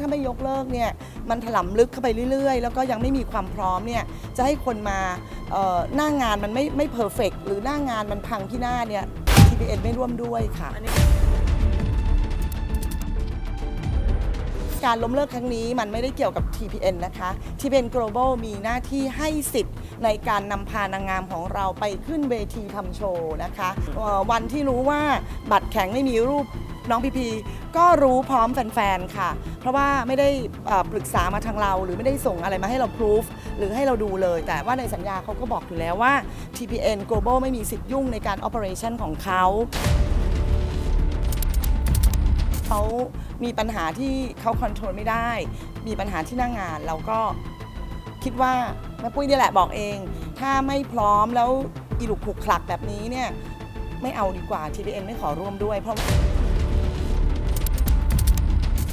ถ้าไม่ยกเลิกเนี่ยมันถล่มลึกเข้าไปเรื่อย ๆ แล้วก็ยังไม่มีความพร้อมเนี่ยจะให้คนมาหน้างงานมันไม่ไม่เพอร์เฟกหรือหน้างงานมันพังที่หน้าเนี่ย TPN ไม่ร่วมด้วยค่ะนนการล้มเลิกครั้งนี้มันไม่ได้เกี่ยวกับ TPN นะคะ TPN Global มีหน้าที่ให้สิทธิ์ในการนำพานางงามของเราไปขึ้นเวทีทำโชว์นะคะ วันที่รู้ว่าบัตรแข็งไม่มีรูป น้องพีพีก็รู้พร้อมแฟนๆค่ะ เพราะว่าไม่ได้ปรึกษามาทางเรา หรือไม่ได้ส่งอะไรมาให้เราพิสูจหรือให้เราดูเลย แต่ว่าในสัญญาเขาก็บอกอยู่แล้วว่า TPN Global ไม่มีสิทธิ์ยุ่งในการ operation ของเขาเขามีปัญหาที่เขาคอนโทรลไม่ได้ มีปัญหาที่หน้างงานเราก็คิดว่าแม่ปุ้ยนี่แหละบอกเอง ถ้าไม่พร้อมแล้วอีลุกขลุกขลักแบบนี้เนี่ยไม่เอาดีกว่า TPN ไม่ขอร่วมด้วยเพราะ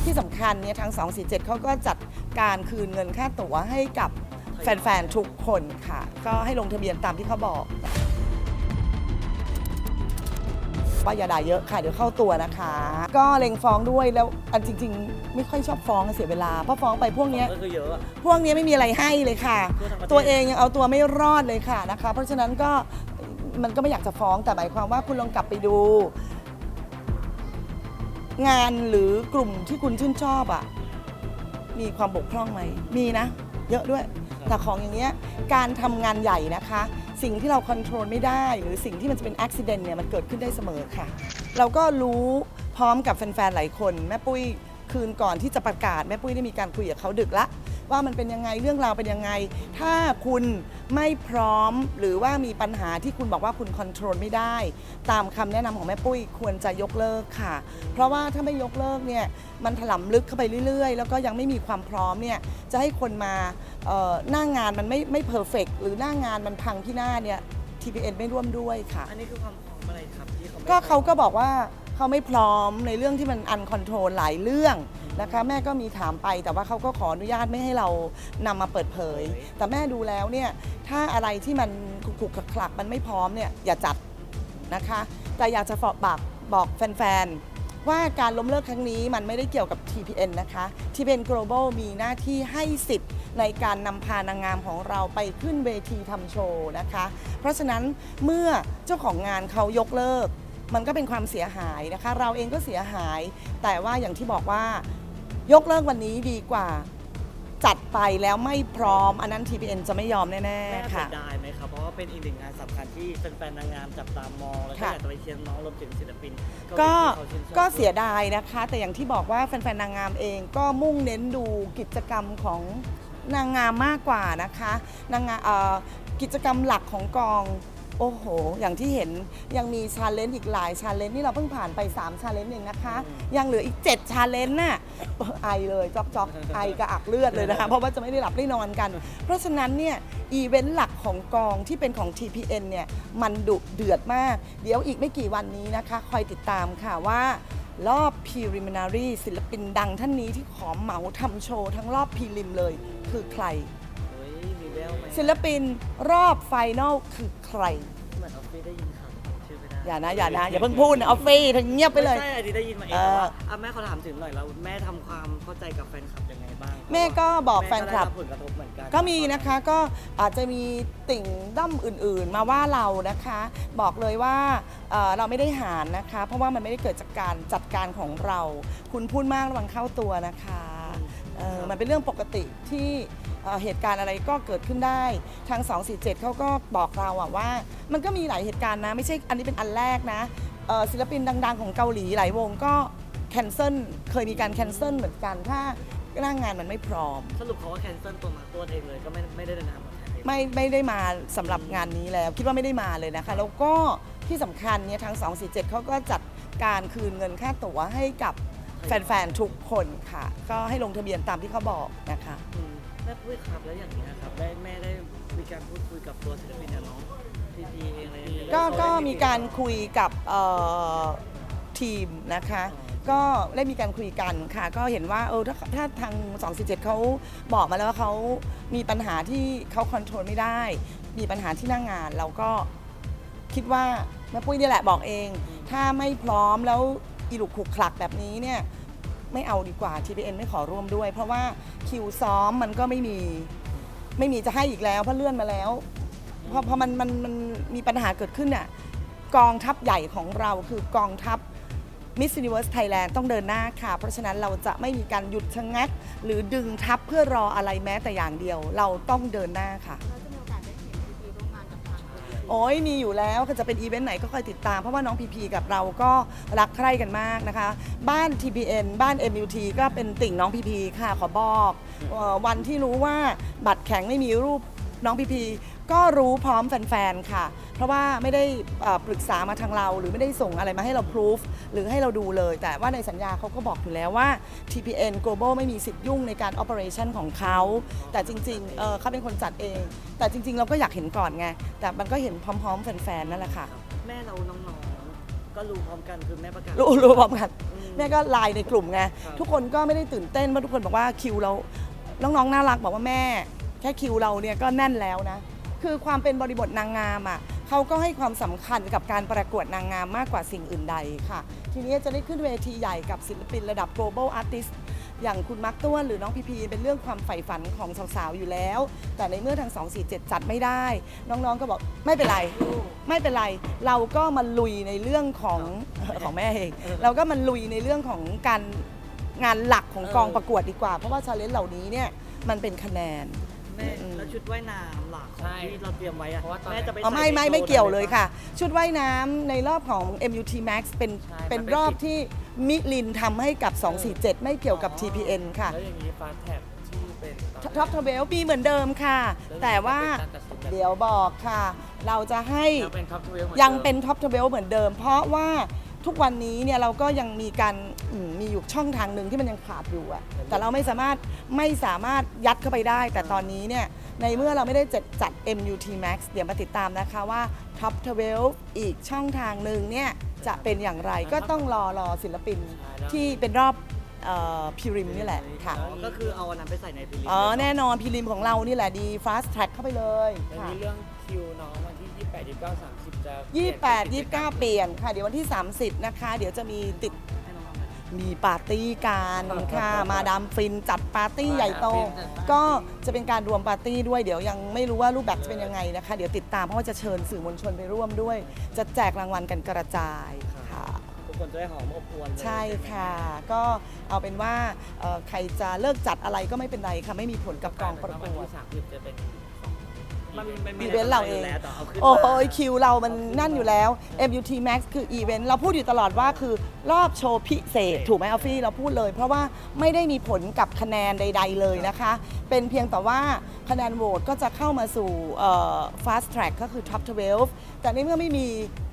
ที่สำคัญเนี่ยทาง 247เขาก็จัดการคืนเงินค่าตั๋วให้กับแฟนๆ ทุกคนค่ะ ก็ให้ลงทะเบียนตามที่เขาบอกว่าอย่าด่าเยอะค่ะ เดี๋ยวเข้าตัวนะคะ ก็เล็งฟ้องด้วยแล้วอันจริง ๆ ไม่ค่อยชอบฟ้องเสียเวลาเพราะฟ้องไปพวกเนี้ยก็คือเยอะอะพวกเนี้ยไม่มีอะไรให้เลยค่ะทั่วทั้งประเทศตัวเองยังเอาตัวไม่รอดเลยค่ะนะคะ เพราะฉะนั้นก็มันก็ไม่อยากจะฟ้องแต่หมายความว่าคุณลองกลับไปดู งานหรือกลุ่มที่คุณชื่นชอบอะมีความบกพร่องไหมมีนะ เยอะด้วย แต่ของอย่างเงี้ยการทำงานใหญ่นะคะ สิ่งที่เราควบคุมไม่ได้ หรือสิ่งที่มันจะเป็นอุบิเหตุเนี่ยมันเกิดขึ้นได้เสมอค่ะ เราก็รู้พร้อมกับแฟนๆหลายคน แม่ปุ้ยคืนก่อนที่จะประกาศแม่ปุ้ยได้มีการคุยกับเขาดึกละว่ามันเป็นยังไงเรื่องราวเป็นยังไง ถ้าคุณ ไม่พร้อมหรือว่ามีปัญหาที่คุณบอกว่าคุณควบคุมไม่ได้ ตามคำแนะนำของแม่ปุ้ยควรจะยกเลิกค่ะ เพราะว่าถ้าไม่ยกเลิกเนี่ยมันถล่มลึกเข้าไปเรื่อยๆ แล้วก็ยังไม่มีความพร้อมเนี่ยจะให้คนมาเอ่อหน้างงานมันไม่ไม่เพอร์เฟกหรือหน้างงานมันพังที่หน้าเนี่ย TPN ไม่ร่วมด้วยค่ะ อันนี้คือความพร้อมอะไรครับที่เขาไม่ก็เขาก็บอกว่า เขาไม่พร้อมในเรื่องที่มันอันคอนโทรลหลายเรื่องนะคะ แม่ก็มีถามไปแต่ว่าเขาก็ขออนุญาตไม่ให้เรานำมาเปิดเผย แต่แม่ดูแล้วเนี่ยถ้าอะไรที่มันขลุกๆขลักๆมันไม่พร้อมเนี่ยอย่าจัดนะคะ แต่อยากจะฝากบอกบอกแฟนๆ ว่าการล้มเลิกครั้งนี้มันไม่ได้เกี่ยวกับ TPN นะคะ TPN Global มีหน้าที่ให้สิทธิ์ในการนำพานางงามของเราไปขึ้นเวทีทำโชว์นะคะ เพราะฉะนั้นเมื่อเจ้าของงานเขายกเลิก มันก็เป็นความเสียหายนะคะ เราเองก็เสียหาย แต่ว่าอย่างที่บอกว่ายกเลิกวันนี้ดีกว่า จัดไปแล้วไม่พร้อม อันนั้น TPN จะไม่ยอมแน่แม่ๆเสีค่ะ ยดายไหมครับ เพราะว่าเป็นอีกหนึ่งงานสำคัญที่แฟนๆนางงามจับตามอง แล้วก็ค่ะ อยากจะไปเชียร์น้องรวมถึงศิลปินก็ที่เขาชื่นชอบก็เสียดายนะคะ แต่อย่างที่บอกว่าแฟนๆนางงามเองก็มุ่งเน้นดูกิจกรรมของนางงามมากกว่านะคะนางงามเอ่อกิจกรรมหลักของกอง โอ้โห อย่างที่เห็นยังมีชาเลนจ์อีกหลายชาเลนจ์นี่เราเพิ่งผ่านไป 3 ชาเลนจ์เองนะคะ ยังเหลืออีก 7 ชาเลนจ์น่ะไอเลยจอกจอกไอกระอักเลือดเลยนะคะ เพราะว่าจะไม่ได้หลับได้นอนกัน เพราะฉะนั้นเนี่ยอีเวนต์หลักของกองที่เป็นของ TPN เนี่ยมันดุเดือดมาก เดี๋ยวอีกไม่กี่วันนี้นะคะ คอยติดตามค่ะว่ารอบ preliminary ศิลปินดังท่านนี้ที่ขอเหมาทำโชว์ทั้งรอบ prelim เลยคือใคร ศิลปินรอบไฟนอลคือใคร เหมือนออฟฟี่ได้ยินข่าวชื่อไม่ได้อย่านะอย่านะอย่าเพิ่งพูดนะออฟฟี่เธอเงียบไปเลยม่ใช่อันนี้ได้ยินมาเองเออแต่ว่าอะแม่ขอถามถึงหน่อยแล้วแม่ทำความเข้าใจกับแฟนคลับยังไงบ้างแม่ก็บอกแฟนคลับ ม่ก็ได้ผลกระทบเหมือนกัน ก็มีนะคะก็อาจจะมีติ่งด้อมอื่นๆ มาว่าเรานะคะ บอกเลยว่าเอ่อเราไม่ได้หารนะคะ เพราะว่ามันไม่ได้เกิดจากการจัดการของเรา คุณพูดมากระวังเข้าตัวนะคะเอ่อมันเป็นเรื่องปกติที่ เอ่อเหตุการณ์อะไรก็เกิดขึ้นได้ทาง 247เขาก็บอกเราอะว่า มันก็มีหลายเหตุการณ์นะ ไม่ใช่อันนี้เป็นอันแรกนะเอ่อศิลปินดัง ๆ ของเกาหลีหลายวงก็แคนเซิลเคยมีการแคนเซิลเหมือนกันถ้าหน้างงานมันไม่พร้อม สรุปเขาว่าแคนเซิลตัวมาตัวเองเลยก็ไม่ไม่ได้เดินทางมาแทนเองไม่ไม่ได้มาสำหรับงานนี้แล้ว คิดว่าไม่ได้มาเลยนะคะ แล้วก็ที่สำคัญเนี่ยทาง 247เขาก็จัดการคืนเงินค่าตั๋วให้กับแฟนๆ ทุกคนค่ะ ก็ให้ลงทะเบียนตามที่เขาบอกนะคะ อืมแม่พูดครับแล้วอย่างนี้ยครับได้แม่ได้มีการพูดคุยกับตัวศิลปินเนี่ยน้องพีพีเองอะไรอย่างเงี้ยก็ได้ก็ได้มีการคุยกับเอ่อทีมนะคะ ก็ได้มีการคุยกันค่ะ ก็เห็นว่าเออถ้าถ้าทาง 247เขาบอกมาแล้วว่าเขามีปัญหาที่เขาคอนโทรลไม่ได้ มีปัญหาที่หน้างงานเราก็คิดว่าแม่ปุ้ยนี่แหละบอกเอง ถ้าไม่พร้อมแล้วอีลุกขลุกขลักแบบนี้เนี่ย ไม่เอาดีกว่า TPN ไม่ขอร่วมด้วย เพราะว่าคิวซ้อมมันก็ไม่มีไม่มีจะให้อีกแล้วเพราะเลื่อนมาแล้วเพราะพอมันมันมันมีปัญหาเกิดขึ้นน่ะกองทัพใหญ่ของเราคือกองทัพ Miss Universe Thailand ต้องเดินหน้าค่ะ เพราะฉะนั้นเราจะไม่มีการหยุดชะงัก หรือดึงทัพเพื่อรออะไรแม้แต่อย่างเดียว เราต้องเดินหน้าค่ะ โอ้ยมีอยู่แล้วจะเป็นอีเวนต์ไหนก็คอยติดตาม เพราะว่าน้องพีพีกับเราก็รักใคร่กันมากนะคะ บ้าน TPN บ้าน MUT ก็เป็นติ่งน้องพีพีค่ะขอบอกวันที่รู้ว่าบัตรแข็งไม่มีรูปน้องพีพี ก็รู้พร้อมแฟน ๆ ค่ะ เพราะว่าไม่ได้เอ่อปรึกษามาทางเรา หรือไม่ได้ส่งอะไรมาให้เราพิสูจหรือให้เราดูเลย แต่ว่าในสัญญาเขาก็บอกอยู่แล้วว่า TPN Global ไม่มีสิทธิ์ยุ่งในการ operation ของเขา แต่จริงๆเอ่อเขาเป็นคนจัดเอง แต่จริง ๆ เราก็อยากเห็นก่อนไง แต่มันก็เห็นพร้อม ๆ แฟน ๆ นั่นแหละค่ะ แม่เราน้องๆ ก็รู้พร้อมกันคือแม่ประกาศ รู้รู้พร้อมกันอืมแม่ก็ไลน์ในกลุ่มไงครับทุกคนก็ไม่ได้ตื่นเต้นเพราะทุกคนบอกว่าคิวเรา น้องๆ น่ารักบอกว่าแม่ แค่คิวเราเนี่ยก็แน่นแล้วนะ คือความเป็นบริบทนางงามอะเขาก็ให้ความสำคัญกับการประกวดนางงามมากกว่าสิ่งอื่นใดค่ะ ทีนี้จะได้ขึ้นเวทีใหญ่กับศิลปินระดับ global artist อย่างคุณมาร์คต้วนหรือน้องพีพีเป็นเรื่องความใฝ่ฝันของสาวๆอยู่แล้ว แต่ในเมื่อทาง 247 จัดไม่ได้ น้องๆก็บอกไม่เป็นไร ไม่เป็นไร เราก็มาลุยในเรื่องของของแม่เองเราก็มาลุยในเรื่องของการงานหลักของกองประกวดดีกว่า เพราะว่าชาเลนจ์เหล่านี้เนี่ยมันเป็นคะแนนแม่แล้วชุดว่ายน้ำ ใช่ที่เราเตรียมไว้อะเพราะว่าตอนแม่จะไปอ๋อไม่ใส่ไม่ในไม่โชเกี่ยวเลยได้ไหมค่ะ ชุดว่ายน้ำในรอบของ MUT Max เป็นใช่เป็นมันเป็นรอบสิทธิ์ ที่มิลินทำให้กับ 247 ไม่เกี่ยวกับอ๋อ TPN ค่ะ แล้วอย่างนี้ฟาสแท็กที่เป็นตนท็อปทเวลมีเหมือนเดิมค่ะแต่ว่าเป็นการตัดสินแบบ เดี๋ยวบอกค่ะ เราจะให้ ยังเป็นท็อปทเวลยังเป็นท็อปทเวลเหมือนเดิม เพราะว่าทุกวันนี้เนี่ยเราก็ยังมีการอืมมีอยู่ช่องทางหนึ่งที่มันยังขาดอยู่อะแต่เราไม่สามารถไม่สามารถยัดเข้าไปได้ แต่ตอนนี้เนี่ย ในเมื่อเราไม่ได้จัดจัด MUT Max เดี๋ยวมาติดตามนะคะว่า Top 12 อีกช่องทางหนึ่งเนี่ยจะเป็นอย่างไรก็ต้องรอรอศิลปินที่เป็นรอบพิริมนี่แหละค่ะอ๋อก็คือเอาอันนั้นไปใส่ในพิลิปอ๋อแน่นอนพิริมของเรานี่แหละดี fast track เข้าไปเลยแล้วค่ะนี้เรื่องคิวน้องวันที่ 28 29 30 จะ 28 29 เปลี่ยนค่ะ เดี๋ยววันที่ 30 นะคะ เดี๋ยวจะมีติดให้น้องๆไป มีปาร์ตี้กันค่ะ มาดามฟินจัดปาร์ตี้ใหญ่โต ก็จะเป็นการรวมปาร์ตี้ด้วยเดี๋ยวยังไม่รู้ว่ารูปแบบจะเป็นยังไงนะคะ เดี๋ยวติดตามเพราะว่าจะเชิญสื่อมวลชนไปร่วมด้วย จะแจกรางวัลกันกระจายค่ะทุกคนจะได้หอมอบอวลเลยใช่ค่ะ ก็เอาเป็นว่าเอ่อใครจะเลิกจัดอะไรก็ไม่เป็นไรค่ะไม่มีผลกับกองประกวันวดที่30จะเป็น มันมันมีอีเวนต์เราเองแล้วแต่เอาขึ้นโอ้มายคิวเรามันนั่นอยู่แล้ว MUT Max คืออีเวนต์เราพูดอยู่ตลอดว่าคือรอบโชว์พิเศษ ถูกไหมออฟฟี่เราพูดเลย เพราะว่าไม่ได้มีผลกับคะแนนใด ๆ เลยนะคะ เป็นเพียงแต่ว่าคะแนนโหวตก็จะเข้ามาสู่เอ่อ fast track ก็คือ top 12 แต่ในเมื่อไม่มี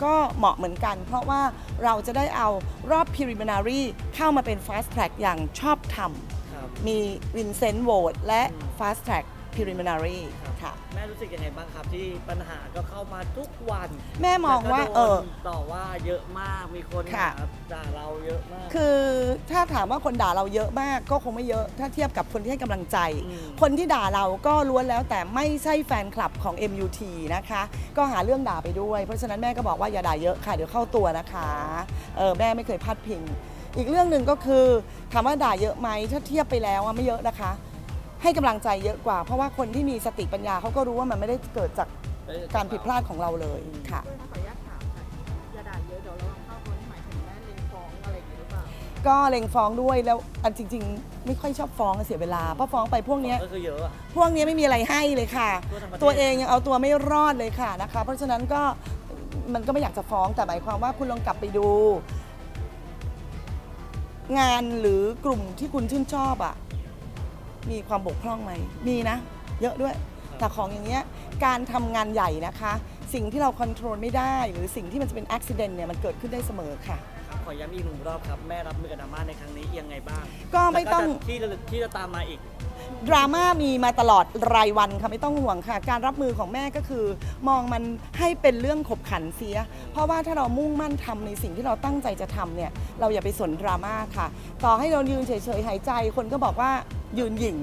ก็เหมาะเหมือนกัน เพราะว่าเราจะได้เอารอบ preliminary เข้ามาเป็น fast track อย่างชอบธรรม ครับ มี Vincent Vote และ fast track preliminary ค่ะ แม่รู้สึกยังไงบ้างครับที่ปัญหาก็เข้ามาทุกวันแม่มองว่า แล้วก็เอโดอนต่อว่าเยอะมากมีคนค่ะ หาด่าเราเยอะมาก คือถ้าถามว่าคนด่าเราเยอะมากก็คงไม่เยอะถ้าเทียบกับคนที่ให้กำลังใจ อืม คนที่ด่าเราก็ล้วนแล้วแต่ไม่ใช่แฟนคลับของ MUT นะคะ ก็หาเรื่องด่าไปด้วย เพราะฉะนั้นแม่ก็บอกว่าอย่าด่าเยอะค่ะ เดี๋ยวเข้าตัวนะคะเออแม่ไม่เคยพลาดพิงอีกเรื่องหนึ่งก็คือถามว่าด่าเยอะไหมถ้าเทียบไปแล้วอะไม่เยอะนะคะ ให้กำลังใจเยอะกว่า เพราะว่าคนที่มีสติปัญญาเขาก็รู้ว่ามันไม่ได้เกิดจากการผิดพลาดของเราเลยค่ะด้วยนะขออนุญาตถามค่ะอย่าด่าเยอะเดี๋ยวระวังเข้าตัวนี่หมายถึงแม่เล็งฟ้องอะไรอย่างเงี้ยหรือเปล่าก็เล็งฟ้องด้วยแล้วอันจริง ๆ ไม่ค่อยชอบฟ้องอะเสียเวลาเพราะฟ้องไปพวกเนี้ย ก็คือเยอะอะ พวกนี้ไม่มีอะไรให้เลยค่ะทั่วทั้งประเทศ ตัวเองยังเอาตัวไม่รอดเลยค่ะนะคะ เพราะฉะนั้นก็มันก็ไม่อยากจะฟ้องแต่หมายความว่าคุณลองกลับไปดู งานหรือกลุ่มที่คุณชื่นชอบอะ มีความบกพร่องไหมมีนะ เยอะด้วย แต่ของอย่างเงี้ยการทำงานใหญ่นะคะ สิ่งที่เราควบคุมไม่ได้ หรือสิ่งที่มันจะเป็นอุบิเหตุเนี่ยมันเกิดขึ้นได้เสมอค่ะ ครับขอย้ำอีกหนึ่งรอบครับ แม่รับมือกับดราม่าในครั้งนี้ยังไงบ้างก็ไม่ต้อง แล้วก็จะที่จะที่จะตามมาอีก ดราม่ามีมาตลอดรายวันค่ะไม่ต้องห่วงค่ะ การรับมือของแม่ก็คือ มองมันให้เป็นเรื่องขบขันเสีย เพราะว่าถ้าเรามุ่งมั่นทำในสิ่งที่เราตั้งใจจะทำเนี่ย เราอย่าไปสนดราม่าค่ะ ต่อให้เรายืนเฉยๆหายใจคนก็บอกว่า ยืนหยิ่ง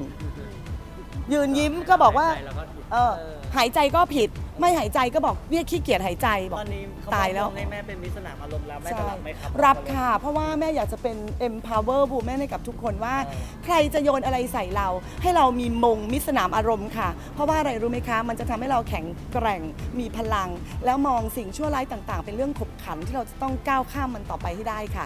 ยืนยิ้มก็บอกว่าแล้วก็ผิดเออ หายใจก็ผิด ไม่หายใจก็บอกเรียกขี้เกียจหายใจบตอกอนนี้เขาตายแล้ว มองให้แม่เป็นมิตรสนามอารมณ์แล้วแม่จะรับไหมครับรับค่ะ เพราะว่าแม่อยากจะเป็น empower woman ให้กับทุกคนว่า เออ ใครจะโยนอะไรใส่เรา ให้เรามีมงมิตรสนามอารมณ์ค่ะ เพราะว่าอะไรรู้ไหมคะ มันจะทำให้เราแข็งแกร่งมีพลัง แล้วมองสิ่งชั่วร้ายต่าง ๆ เป็นเรื่องขบขันที่เราจะต้องก้าวข้ามมันต่อไปให้ได้ค่ะ